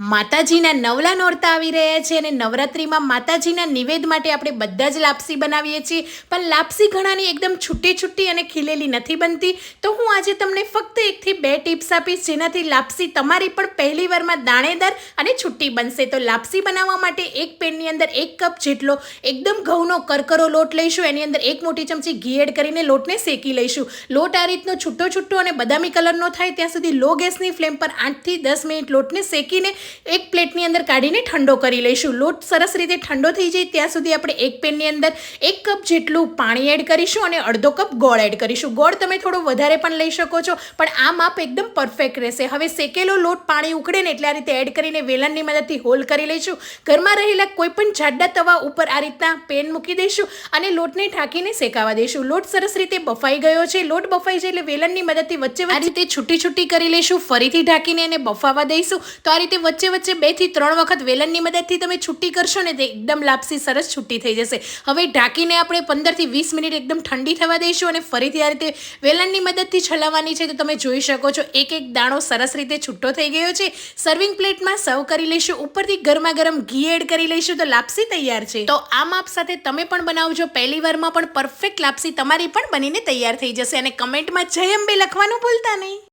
માતાજીના નવલા નોરતા આવી રહ્યા છે અને નવરાત્રિમાં માતાજીના નિવેદ માટે આપણે બધા જ લાપસી બનાવીએ છીએ. પણ લાપસી ઘણાની એકદમ છૂટી છૂટી અને ખીલેલી નથી બનતી. તો હું આજે તમને ફક્ત એકથી બે ટિપ્સ આપીશ જેનાથી લાપસી તમારી પણ પહેલી વારમાં દાણેદાર અને છૂટી બનશે. તો લાપસી બનાવવા માટે એક પેનની અંદર એક કપ જેટલો એકદમ ઘઉંનો કરકરો લોટ લઈશું. એની અંદર એક મોટી ચમચી ઘી એડ કરીને લોટને શેકી લઈશું. લોટ આ રીતનો છૂટો છૂટો અને બદામી કલરનો થાય. ત્યાં સુધી લો ગેસની ફ્લેમ પર આઠથી દસ મિનિટ લોટને શેકીને એક પ્લેટની અંદર કાઢીને ઠંડો કરી લઈશું. લોટ સરસ રીતે ઠંડો થઈ જાય ત્યાં સુધી આપણે એક પેનની અંદર એક કપ જેટલું પાણી એડ કરીશું અને અડધો કપ ગોળ એડ કરીશું. ગોળ તમે થોડો વધારે પણ લઈ શકો છો, પણ આ માપ એકદમ પરફેક્ટ રહેશે. હવે શેકેલો લોટ પાણી ઉકળે ને એટલે આ રીતે એડ કરીને વેલણની મદદથી હોલ કરી લઈશું. ઘરમાં રહેલા કોઈપણ જાડા તવા ઉપર આ રીતના પેન મૂકી દઈશું અને લોટને ઢાંકીને શેકાવા દઈશું. લોટ સરસ રીતે બફાઈ ગયો છે. લોટ બફાઈ જાય એટલે વેલણની મદદથી વચ્ચે આ રીતે છૂટી છૂટી કરી લઈશું. ફરીથી ઢાંકીને એને બફાવા દઈશું. તો આ રીતે વચ્ચે વચ્ચે બેથી ત્રણ વખત વેલણની મદદથી તમે છૂટી કરશો ને તે એકદમ લાપસી સરસ છૂટી થઈ જશે. હવે ઢાંકીને આપણે પંદરથી વીસ મિનિટ એકદમ ઠંડી થવા દઈશું અને ફરીથી આ રીતે વેલણની મદદથી છલાવવાની છે તો તમે જોઈ શકો છો, એક એક દાણો સરસ રીતે છૂટો થઈ ગયો છે. સર્વિંગ પ્લેટમાં સર્વ કરી લઈશું, ઉપરથી ગરમા ગરમ ઘી એડ કરી લઈશું તો લાપસી તૈયાર છે. તો આ માપ સાથે તમે પણ બનાવજો, પહેલી વારમાં પણ પરફેક્ટ લાપસી તમારી પણ બનીને તૈયાર થઈ જશે અને કમેન્ટમાં જય અંબે લખવાનું ભૂલતા નહીં.